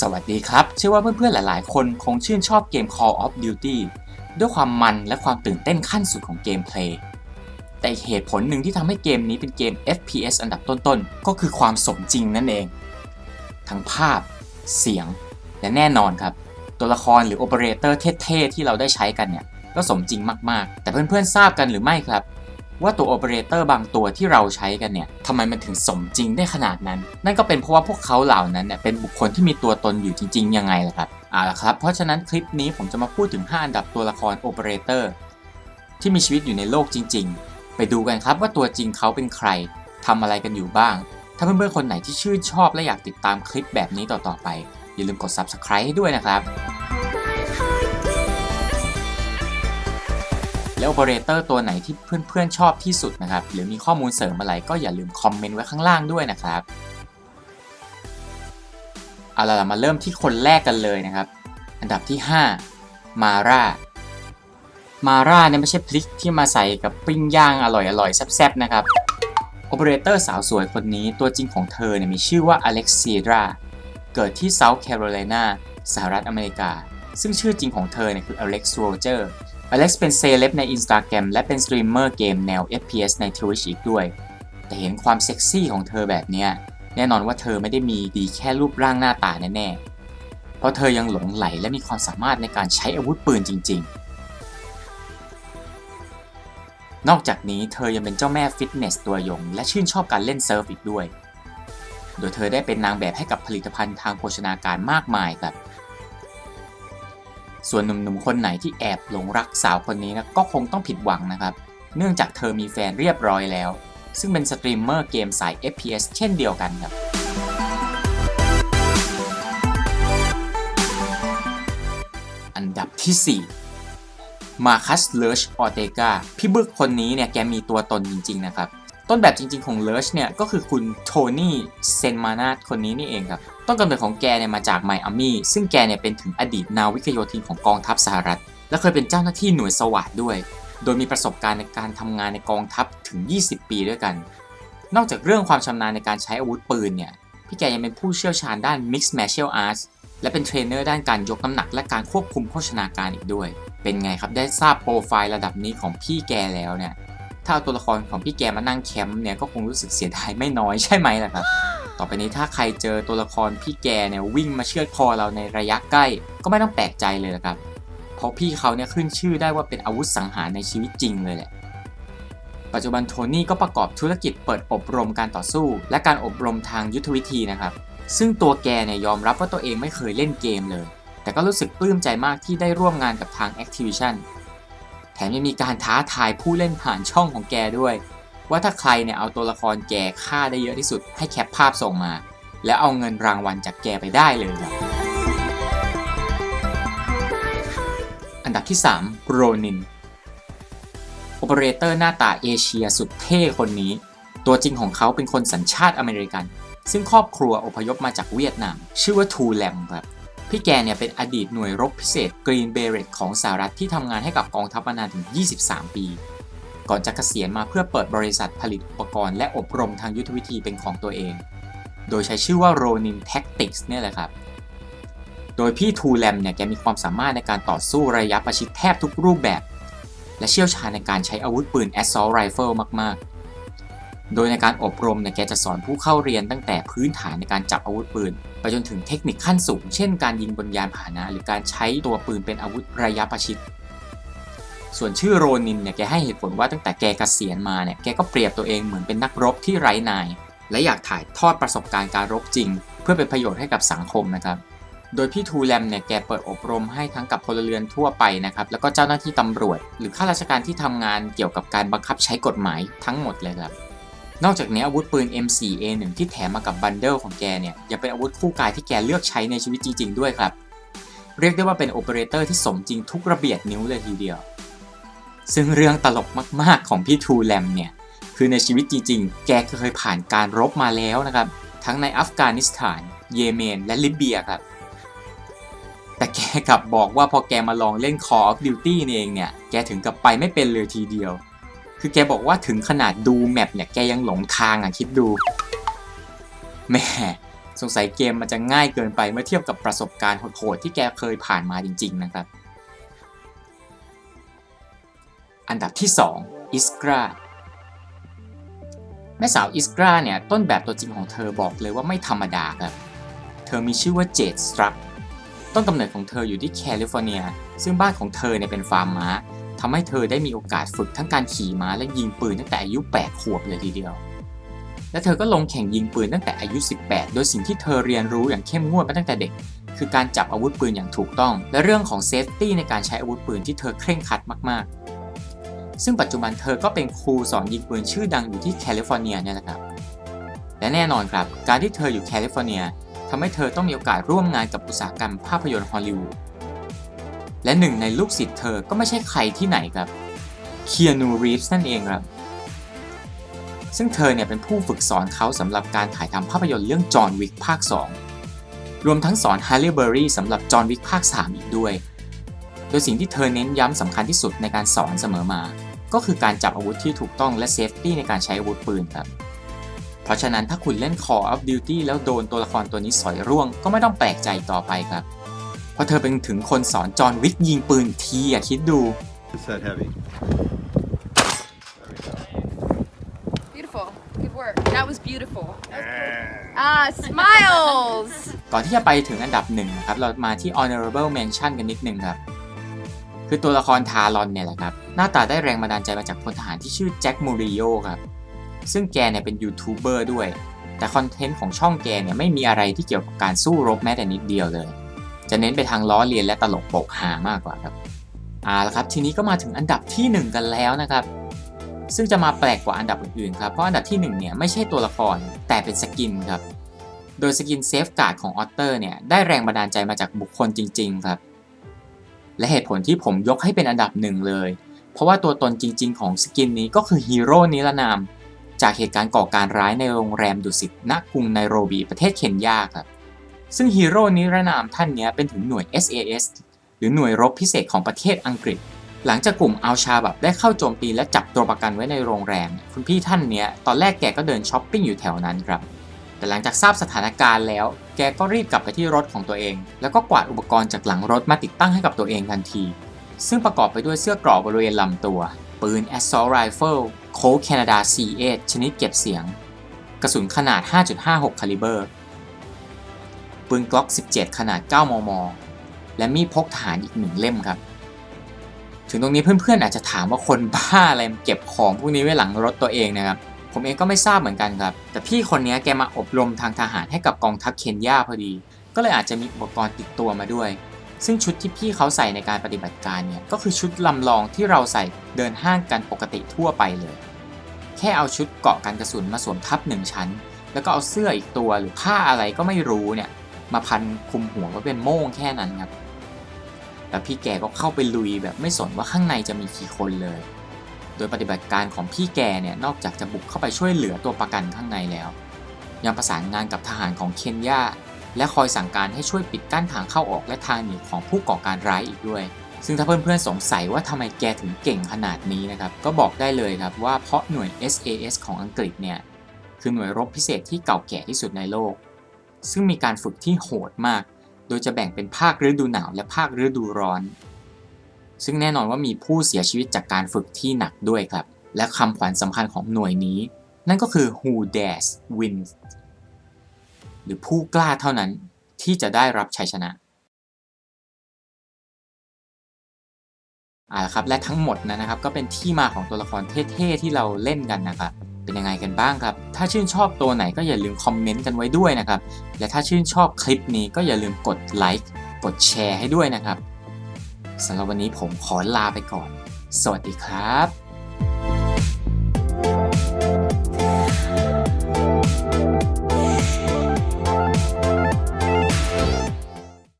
สวัสดีครับ เชื่อว่าเพื่อนๆ หลายๆ คนคงชื่นชอบเกม Call of Duty ด้วยความมันและความตื่นเต้นขั้นสุดของเกมเพลย์ แต่เหตุผลหนึ่งที่ทำให้เกมนี้เป็นเกม FPS อันดับต้นๆ ก็คือความสมจริงนั่นเอง ทั้งภาพ เสียง และแน่นอนครับ ตัวละครหรือโอเปอเรเตอร์เท่ๆ ที่เราได้ใช้กันเนี่ย ก็สมจริงมากๆ แต่เพื่อนๆ ทราบกันหรือไม่ครับ ว่าตัวโอเปอเรเตอร์บางตัวที่เราใช้กันเนี่ยทำไมมันถึงสมจริงได้ขนาดนั้น นั่นก็เป็นเพราะว่าพวกเขาเหล่านั้นเนี่ยเป็นบุคคลที่มีตัวตนอยู่จริง ๆ ยังไงล่ะครับเอาละครับ เพราะฉะนั้นคลิปนี้ผมจะมาพูดถึง 5 อันดับตัวละครโอเปอเรเตอร์ที่มีชีวิตอยู่ในโลกจริง ๆ ไปดูกันครับว่าตัวจริงเขาเป็นใครทำอะไรกันอยู่บ้าง ถ้าเพื่อนๆคนไหนที่ชื่นชอบและอยากติดตามคลิปแบบนี้ต่อๆไป อย่าลืมกด subscribe ให้ด้วยนะครับ แล้วโอเปอเรเตอร์ตัวไหนที่เพื่อนๆชอบที่สุดนะครับ หรือมีข้อมูลเสริมอะไรก็อย่าลืมคอมเมนต์ไว้ข้างล่างด้วยนะครับ เอาล่ะมาเริ่มที่คนแรกกันเลยนะครับ อันดับที่ 5 มาร่า มาร่าเนี่ยไม่ใช่พริกที่มาใส่กับปิ้งย่างอร่อยๆแซ่บๆนะครับโอเปอเรเตอร์สาวสวยคนนี้ตัวจริงของเธอเนี่ยมีชื่อว่าอเล็กซีดราเกิดที่เซาท์แคโรไลนาสหรัฐอเมริกา ซึ่งชื่อจริงของเธอเนี่ยคืออเล็กซ์โรเจอร์ อเล็กซ์เป็นเซเลบใน Instagram และเป็นสตรีมเมอร์เกมแนว FPS ใน Twitch อีกด้วย แต่เห็นความเซ็กซี่ของเธอแบบเนี้ย แน่นอนว่าเธอไม่ได้มีดีแค่รูปร่างหน้าตาแน่ๆ เพราะเธอยังหลงไหลและมีความสามารถในการใช้อาวุธปืนจริง ๆ นอกจากนี้เธอยังเป็นเจ้าแม่ฟิตเนสตัวยง และชื่นชอบการเล่นเซิร์ฟอีกด้วย โดยเธอได้เป็นนางแบบให้กับผลิตภัณฑ์ทางโภชนาการมากมายครับ ส่วนหนุ่มๆคนไหนที่แอบหลงรักสาวคนนี้นะก็คงต้องผิดหวังนะครับ เนื่องจากเธอมีแฟนเรียบร้อยแล้ว ซึ่งเป็นสตรีมเมอร์เกมสาย FPS เช่นเดียวกันครับอันดับที่ 4 มาคัส เลชออเตกาพี่บึกคนนี้เนี่ยแกมีตัวตนจริง ๆ นะครับ ต้นแบบจริงๆของเลอร์ชเนี่ยก็คือคุณโทนี่เซนมานาตคนนี้นี่เองครับ ต้นกำเนิดของแกเนี่ยมาจากไมอามี่ซึ่งแกเนี่ยเป็นถึงอดีตนาวิกโยธินของกองทัพสหรัฐ และเคยเป็นเจ้าหน้าที่หน่วยสวัสดด้วย โดยมีประสบการณ์ในการทำงานในกองทัพถึง 20 ปีด้วยกัน นอกจากเรื่องความชำนาญในการใช้อาวุธปืนเนี่ยพี่แกยังเป็นผู้เชี่ยวชาญด้าน Mixed Martial Arts และเป็นเทรนเนอร์ด้านการยกน้ำหนักและการควบคุมโภชนาการอีกด้วย เป็นไงครับได้ทราบโปรไฟล์ระดับนี้ของพี่แกแล้วเนี่ย ถ้าเอาตัวละครของพี่แกมานั่งแคมป์เนี่ยก็คงรู้สึกเสียดายไม่น้อยใช่ไหมล่ะครับ ต่อไปนี้ถ้าใครเจอตัวละครพี่แกเนี่ยวิ่งมาเชือดคอเราในระยะใกล้ ก็ไม่ต้องแปลกใจเลยนะครับ เพราะพี่เขาเนี่ยขึ้นชื่อได้ว่าเป็นอาวุธสังหารในชีวิตจริงเลยแหละ ปัจจุบันโทนี่ก็ประกอบธุรกิจเปิดอบรมการต่อสู้ และการอบรมทางยุทธวิธีนะครับ ซึ่งตัวแกเนี่ยยอมรับว่าตัวเองไม่เคยเล่นเกมเลย แต่ก็รู้สึกปลื้มใจมากที่ได้ร่วมงานกับทาง Activision แถมยังมีการท้าทายผู้เล่นผ่านช่องของแกด้วย ว่าถ้าใครเนี่ยเอาตัวละครแกฆ่าได้เยอะที่สุดให้แคปภาพส่งมา แล้วเอาเงินรางวัลจากแกไปได้เลยครับอันดับที่ 3 โรนิน โอเปอเรเตอร์หน้าตาเอเชียสุดเท่คนนี้ ตัวจริงของเขาเป็นคนสัญชาติอเมริกัน ซึ่งครอบครัวอพยพมาจากเวียดนาม ชื่อว่าทูแลมครับ พี่แกเนี่ยเป็นอดีตหน่วยรบพิเศษกรีนเบเรตของสหรัฐที่ทำงานให้กับกองทัพมานานถึง 23 ปี ก่อนจะเกษียณมาเพื่อเปิดบริษัทผลิตอุปกรณ์และอบรมทางยุทธวิธีเป็นของตัวเอง โดยใช้ชื่อว่า Ronin Tactics เนี่ยแหละครับ โดยพี่ทูแลมเนี่ยแกมีความสามารถในการต่อสู้ระยะประชิดแทบทุกรูปแบบ และเชี่ยวชาญในการใช้อาวุธปืน Assault Rifle มากๆ โดยในการอบรมเนี่ยแกจะสอนผู้เข้าเรียนตั้งแต่พื้นฐานในการจับอาวุธปืน ไปจนถึงเทคนิคขั้นสูง เช่นการยิงบนยานพาหนะ หรือการใช้ตัวปืนเป็นอาวุธระยะประชิด ส่วนชื่อโรนินเนี่ยแกให้เหตุผลว่าตั้งแต่แกเกษียณมาเนี่ยแกก็เปรียบตัวเองเหมือนเป็นนักรบที่ไร้นาย และอยากถ่ายทอดประสบการณ์การรบจริง เพื่อเป็นประโยชน์ให้กับสังคมนะครับโดยพี่ทูแลมเนี่ยแกเปิดอบรมให้ทั้งกับพลเรือนทั่วไปนะครับแล้วก็เจ้าหน้าที่ตำรวจ หรือข้าราชการที่ทำงานเกี่ยวกับการบังคับใช้กฎหมายทั้งหมดเลยครับ นอกจากนี้อาวุธปืน M4A1 ที่แถมมากับบันเดิลของแกเนี่ยยังเป็นอาวุธคู่กายที่แกเลือกใช้ในชีวิตจริง ๆ ด้วยครับ เรียกได้ว่าเป็นโอเปอเรเตอร์ที่สมจริงทุกระเบียดนิ้วเลยทีเดียว ซึ่งเรื่องตลกมากๆของพี่ทูแลมเนี่ยคือในชีวิตจริง ๆ แกเคยผ่านการรบมาแล้วนะครับ ทั้งในอัฟกานิสถาน เยเมน และลิเบียครับ แต่แกกลับบอกว่าพอแกมาลองเล่น Call of Duty เองเนี่ย แกถึงกับไปไม่เป็นเลยทีเดียว คือแกบอกว่าถึงขนาดดูแมปเนี่ยแกยังหลงทางอะคิดดูแหม่สงสัยเกมมันจะง่ายเกินไปเมื่อเทียบกับประสบการณ์โหดๆที่แกเคยผ่านมาจริง ๆ นะครับ อันดับที่ 2 อิสกราแม่สาวอิสกราเนี่ยต้นแบบตัวจริงของเธอบอกเลยว่าไม่ธรรมดาครับ เธอมีชื่อว่าเจดสตรักต้นกำเนิดของเธออยู่ที่แคลิฟอร์เนีย ซึ่งบ้านของเธอเนี่ยเป็นฟาร์มม้า ทำให้เธอได้มีโอกาสฝึกทั้งการขี่ม้าและยิงปืนตั้งแต่อายุ 8 ขวบเลยทีเดียว และเธอก็ลงแข่งยิงปืนตั้งแต่อายุ 18 โดยสิ่งที่เธอเรียนรู้อย่างเข้มงวดมาตั้งแต่เด็ก คือการจับอาวุธปืนอย่างถูกต้อง และเรื่องของเซฟตี้ในการใช้อาวุธปืนที่เธอเคร่งครัดมากๆ ซึ่งปัจจุบันเธอก็เป็นครูสอนยิงปืนชื่อดังอยู่ที่แคลิฟอร์เนียเนี่ยแหละครับ และแน่นอนครับ การที่เธออยู่แคลิฟอร์เนียทำให้เธอต้องมีโอกาสร่วมงานกับอุตสาหกรรมภาพยนตร์ฮอลลีวูด และหนึ่งในลูกศิษย์เธอก็ไม่ใช่ใครที่ไหนครับเคียนูรีฟส์นั่นเองครับ ซึ่งเธอเนี่ยเป็นผู้ฝึกสอนเขาสำหรับการถ่ายทำภาพยนตร์เรื่องจอห์นวิกภาค 2 รวมทั้งสอนฮาร์เลย์เบอรี่สำหรับจอห์นวิกภาค 3 อีกด้วย โดยสิ่งที่เธอเน้นย้ำสำคัญที่สุดในการสอนเสมอมา ก็คือการจับอาวุธที่ถูกต้องและเซฟตี้ในการใช้อาวุธปืนครับเพราะฉะนั้นถ้าคุณเล่น Call of Duty แล้วโดนตัวละครตัวนี้สอยร่วงก็ไม่ต้องแปลกใจต่อไปครับ เพราะเธอเป็นถึงคนสอนจอห์นวิกยิงปืนอีกทีอย่าคิดดู It's that heavy. Beautiful. Good work. That was beautiful. Ah, smiles. ก่อนที่จะไปถึงอันดับหนึ่งนะครับ เรามาที่ honorable mention กันนิดนึงครับ คือตัวละครทารอนเนี่ยแหละครับ หน้าตาได้แรงบันดาลใจมาจากพลทหารที่ชื่อแจ็คมูริโอครับ ซึ่งแกเนี่ยเป็นยูทูบเบอร์ด้วย แต่คอนเทนต์ของช่องแกเนี่ยไม่มีอะไรที่เกี่ยวกับการสู้รบแม้แต่นิดเดียวเลย จะเน้นไปทางล้อเลียนและตลกโปกฮามากกว่าครับเอาละครับทีนี้ก็มาถึงอันดับที่ 1 กันแล้วนะครับ ซึ่งจะมาแปลกกว่าอันดับอื่นๆครับเพราะอันดับที่1เนี่ยไม่ใช่ตัวละครแต่เป็นสกินครับโดยสกินเซฟการ์ดของออตเตอร์เนี่ยได้แรงบันดาลใจมาจากบุคคลจริง ๆ ครับ และเหตุผลที่ผมยกให้เป็นอันดับหนึ่งเลย เพราะว่าตัวตนจริง ๆ ของสกินนี้ก็คือฮีโร่นิรนาม จากเหตุการณ์ก่อการร้ายในโรงแรมดุสิตณกรุงไนโรบีประเทศเคนยาครับ ซึ่งฮีโร่นิรนามท่านนี้เป็นถึงหน่วย SAS หรือหน่วยรบพิเศษของประเทศอังกฤษ หลังจากกลุ่มอัลชาบับได้เข้าโจมตีและจับตัวประกันไว้ในโรงแรม คุณพี่ท่านเนี้ยตอนแรกแกก็เดินช้อปปิ้งอยู่แถวนั้นครับ แต่หลังจากทราบสถานการณ์แล้ว แกก็รีบกลับไปที่รถของตัวเอง แล้วก็กวาดอุปกรณ์จากหลังรถมาติดตั้งให้กับตัวเองทันที ซึ่งประกอบไปด้วยเสื้อกรอกบริเวณลำตัว ปืน Assault Rifle Colt Canada C8 ชนิดเก็บเสียง กระสุนขนาด 5.56 คาลิเบอร์ ปืนกล็อก 17 ขนาด 9 มม และมีดพกทหารอีกหนึ่งเล่มครับ ถึงตรงนี้เพื่อนๆอาจจะถามว่าคนบ้าอะไรเก็บของพวกนี้ไว้หลังรถตัวเองนะครับ ผมเองก็ไม่ทราบเหมือนกันครับ แต่พี่คนนี้แกมาอบรมทางทหารให้กับกองทัพเคนยาพอดี ก็เลยอาจจะมีอุปกรณ์ติดตัวมาด้วย ซึ่งชุดที่พี่เขาใส่ในการปฏิบัติการเนี่ย ก็คือชุดลำลองที่เราใส่เดินห้างกันปกติทั่วไปเลย แค่เอาชุดเกาะกันกระสุนมาสวมทับหนึ่งชั้น แล้วก็เอาเสื้ออีกตัวหรือผ้าอะไรก็ไม่รู้เนี่ย มาพันคุมหัวไว้เป็นโม่งแค่นั้นครับ แล้วพี่แกก็เข้าไปลุยแบบไม่สนว่าข้างในจะมีกี่คนเลย โดยปฏิบัติการของพี่แกเนี่ยนอกจากจะบุกเข้าไปช่วยเหลือตัวประกันข้างในแล้ว ยังประสานงานกับทหารของเคนยาและคอยสั่งการให้ช่วยปิดกั้นทางเข้าออกและทางหนีของผู้ก่อการร้ายอีกด้วย ซึ่งถ้าเพื่อนๆสงสัยว่าทำไมแกถึงเก่งขนาดนี้นะครับ ก็บอกได้เลยครับว่าเพราะหน่วย SAS ของอังกฤษเนี่ยคือหน่วยรบพิเศษที่เก่าแก่ที่สุดในโลก ซึ่งมีการฝึกที่โหดมาก โดยจะแบ่งเป็นภาคฤดูหนาวและภาคฤดูร้อน ซึ่งแน่นอนว่ามีผู้เสียชีวิตจากการฝึกที่หนักด้วยครับ และคำขวัญสำคัญของหน่วยนี้ นั่นก็คือ who dares wins หรือผู้กล้าเท่านั้นที่จะได้รับชัยชนะอ่าละครับและทั้งหมดนะครับก็เป็นที่มาของตัวละครเท่ๆที่เราเล่นกันนะครับ เป็นยังไงกันบ้างครับ ถ้าชื่นชอบตัวไหนก็อย่าลืมคอมเมนต์กันไว้ด้วยนะครับ และถ้าชื่นชอบคลิปนี้ก็อย่าลืมกดไลค์ กดแชร์ให้ด้วยนะครับสำหรับวันนี้ผมขอลาไปก่อน สวัสดีครับ